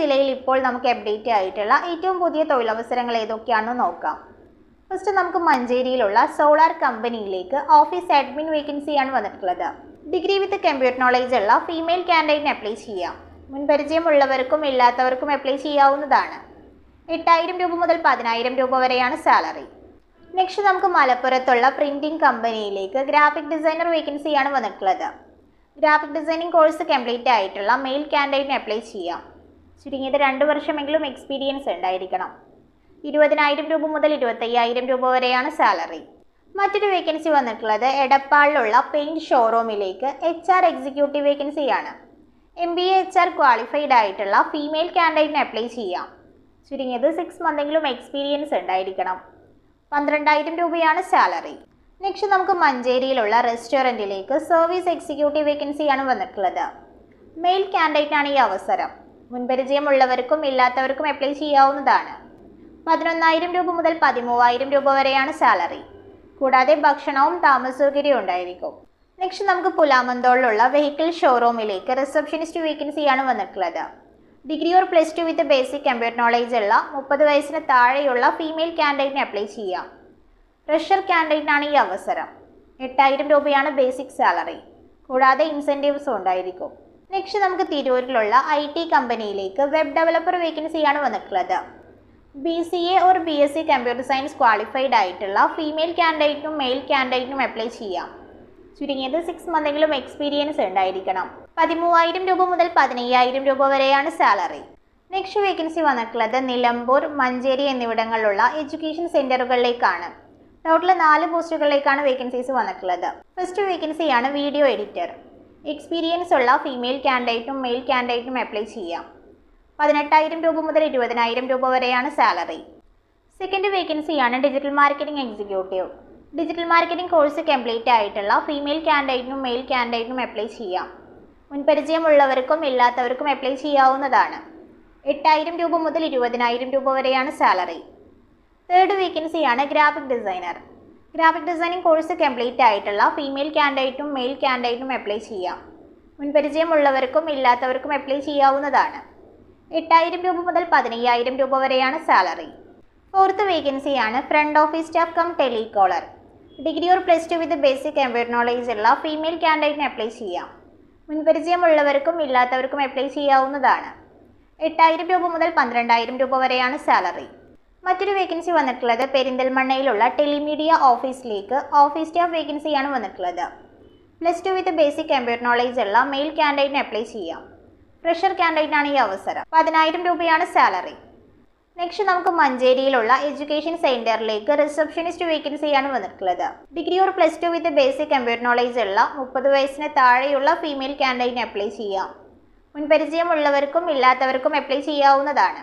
ജില്ലയിൽ ഇപ്പോൾ നമുക്ക് അപ്ഡേറ്റ് ആയിട്ടുള്ള ഏറ്റവും പുതിയ തൊഴിലവസരങ്ങൾ ഏതൊക്കെയാണെന്ന് നോക്കാം. ഫസ്റ്റ് നമുക്ക് മഞ്ചേരിയിലുള്ള സോളാർ കമ്പനിയിലേക്ക് ഓഫീസ് അഡ്മിൻ വേക്കൻസിയാണ് വന്നിട്ടുള്ളത്. ഡിഗ്രി വിത്ത് കമ്പ്യൂട്ടർ നോളേജ് ഉള്ള ഫീമെയിൽ കാൻഡിഡേറ്റിന് അപ്ലൈ ചെയ്യാം. മുൻപരിചയമുള്ളവർക്കും ഇല്ലാത്തവർക്കും അപ്ലൈ ചെയ്യാവുന്നതാണ്. എട്ടായിരം രൂപ മുതൽ പതിനായിരം രൂപ വരെയാണ് സാലറി നെക്സ്റ്റ് നമുക്ക് മലപ്പുറത്തുള്ള പ്രിന്റിംഗ് കമ്പനിയിലേക്ക് ഗ്രാഫിക് ഡിസൈനർ വേക്കൻസിയാണ് വന്നിട്ടുള്ളത്. ഗ്രാഫിക് ഡിസൈനിങ് കോഴ്സ് കംപ്ലീറ്റ് ആയിട്ടുള്ള മെയിൽ കാൻഡിഡേറ്റിന് അപ്ലൈ ചെയ്യാം. ചുരുങ്ങിയത് രണ്ട് വർഷമെങ്കിലും എക്സ്പീരിയൻസ് ഉണ്ടായിരിക്കണം. ഇരുപതിനായിരം രൂപ മുതൽ ഇരുപത്തയ്യായിരം രൂപ വരെയാണ് സാലറി മറ്റൊരു വേക്കൻസി വന്നിട്ടുള്ളത് എടപ്പാളിലുള്ള പെയിന്റ് ഷോറൂമിലേക്ക് എച്ച് ആർ എക്സിക്യൂട്ടീവ് വേക്കൻസിയാണ് M B A H R qualified ആയിട്ടുള്ള ഫീമെയിൽ കാൻഡിഡേറ്റിന് അപ്ലൈ ചെയ്യാം. ചുരുങ്ങിയത് സിക്സ് മന്തെങ്കിലും എക്സ്പീരിയൻസ് ഉണ്ടായിരിക്കണം. പന്ത്രണ്ടായിരം രൂപയാണ് സാലറി നെക്സ്റ്റ് നമുക്ക് മഞ്ചേരിയിലുള്ള റെസ്റ്റോറന്റിലേക്ക് സർവീസ് എക്സിക്യൂട്ടീവ് വേക്കൻസിയാണ് വന്നിട്ടുള്ളത്. മെയിൽ കാൻഡിഡേറ്റാണ് ഈ അവസരം. മുൻപരിചയമുള്ളവർക്കും ഇല്ലാത്തവർക്കും അപ്ലൈ ചെയ്യാവുന്നതാണ്. പതിനൊന്നായിരം രൂപ മുതൽ പതിമൂവായിരം രൂപ വരെയാണ് സാലറി കൂടാതെ ഭക്ഷണവും താമസ സൗകര്യവും ഉണ്ടായിരിക്കും. നെക്സ്റ്റ് നമുക്ക് പുലാമന്തോളിലുള്ള വെഹിക്കിൾ ഷോറൂമിലേക്ക് റിസപ്ഷനിസ്റ്റ് വേക്കൻസിയാണ് വന്നിട്ടുള്ളത്. Degree or plus two with basic computer knowledge ഉള്ള മുപ്പത് വയസ്സിന് താഴെയുള്ള ഫീമെയിൽ കാൻഡിഡേറ്റിന് അപ്ലൈ ചെയ്യാം. ഫ്രഷർ കാൻഡിഡേറ്റിനാണ് ഈ അവസരം. എട്ടായിരം രൂപയാണ് ബേസിക് സാലറി കൂടാതെ ഇൻസെന്റീവ്സും ഉണ്ടായിരിക്കും. നെക്സ്റ്റ് നമുക്ക് തിരൂരിലുള്ള ഐ ടി കമ്പനിയിലേക്ക് വെബ് ഡെവലപ്പർ വേക്കൻസിയാണ് വന്നിട്ടുള്ളത്. B C A or B S C computer science qualified ആയിട്ടുള്ള ഫീമെയിൽ കാൻഡിഡേറ്റിനും മെയിൽ കാൻഡിഡേറ്റിനും അപ്ലൈ ചെയ്യാം. ചുരുങ്ങിയത് സിക്സ് മന്തെങ്കിലും എക്സ്പീരിയൻസ് ഉണ്ടായിരിക്കണം. പതിമൂവായിരം രൂപ മുതൽ പതിനയ്യായിരം രൂപ വരെയാണ് സാലറി നെക്സ്റ്റ് വേക്കൻസി വന്നിട്ടുള്ളത് നിലമ്പൂർ മഞ്ചേരി എന്നിവിടങ്ങളിലുള്ള എഡ്യൂക്കേഷൻ സെന്ററുകളിലേക്കാണ് ടോട്ടൽ നാല് പോസ്റ്റുകളിലേക്കാണ് വേക്കൻസീസ് വന്നിട്ടുള്ളത്. ഫസ്റ്റ് വേക്കൻസിയാണ് വീഡിയോ എഡിറ്റർ എക്സ്പീരിയൻസ് ഉള്ള ഫീമെയിൽ കാൻഡിഡേറ്റും മെയിൽ കാൻഡിഡേറ്റും അപ്ലൈ ചെയ്യാം. പതിനെട്ടായിരം രൂപ മുതൽ ഇരുപതിനായിരം രൂപ വരെയാണ് സാലറി സെക്കൻഡ് വേക്കൻസിയാണ് digital marketing executive digital marketing course complete ആയിട്ടുള്ള ഫീമെയിൽ കാൻഡിഡേറ്റിനും മെയിൽ കാൻഡിഡേറ്റിനും അപ്ലൈ ചെയ്യാം. മുൻപരിചയമുള്ളവർക്കും ഇല്ലാത്തവർക്കും അപ്ലൈ ചെയ്യാവുന്നതാണ്. എട്ടായിരം രൂപ മുതൽ ഇരുപതിനായിരം രൂപ വരെയാണ് സാലറി തേർഡ് വേക്കൻസിയാണ് graphic designer graphic designing course complete ആയിട്ടുള്ള ഫീമെയിൽ കാൻഡിഡേറ്റും മെയിൽ കാൻഡിഡേറ്റും അപ്ലൈ ചെയ്യാം. മുൻപരിചയമുള്ളവർക്കും ഇല്ലാത്തവർക്കും അപ്ലൈ ചെയ്യാവുന്നതാണ്. എട്ടായിരം രൂപ മുതൽ പതിനയ്യായിരം രൂപ വരെയാണ് സാലറി ഫോർത്ത് വേക്കൻസിയാണ് front office staff cum telecaller degree or plus two with basic computer knowledge ഉള്ള ഫീമെയിൽ കാൻഡിഡേറ്റിന് അപ്ലൈ ചെയ്യാം. മുൻപരിചയമുള്ളവർക്കും ഇല്ലാത്തവർക്കും അപ്ലൈ ചെയ്യാവുന്നതാണ്. എട്ടായിരം രൂപ മുതൽ പന്ത്രണ്ടായിരം രൂപ വരെയാണ് സാലറി മറ്റൊരു വേക്കൻസി വന്നിട്ടുള്ളത് പെരിന്തൽമണ്ണയിലുള്ള ടെലിമീഡിയ ഓഫീസിലേക്ക് ഓഫീസ് സ്റ്റാഫ് വേക്കൻസിയാണ് വന്നിട്ടുള്ളത്. Plus two with basic computer knowledge ഉള്ള മെയിൽ കാൻഡിഡേറ്റിന് അപ്ലൈ ചെയ്യാം. ഫ്രഷർ ആണ് ഈ അവസരം. പതിനായിരം രൂപയാണ് സാലറി നെക്സ്റ്റ് നമുക്ക് മഞ്ചേരിയിലുള്ള എഡ്യൂക്കേഷൻ സെന്ററിലേക്ക് റിസപ്ഷനിസ്റ്റ് വേക്കൻസിയാണ് വന്നിട്ടുള്ളത്. Degree or plus two with basic computer knowledge ഉള്ള മുപ്പത് വയസ്സിന് താഴെയുള്ള ഫീമെയിൽ കാൻഡിഡേറ്റിന് അപ്ലൈ ചെയ്യാം. മുൻപരിചയമുള്ളവർക്കും ഇല്ലാത്തവർക്കും അപ്ലൈ ചെയ്യാവുന്നതാണ്.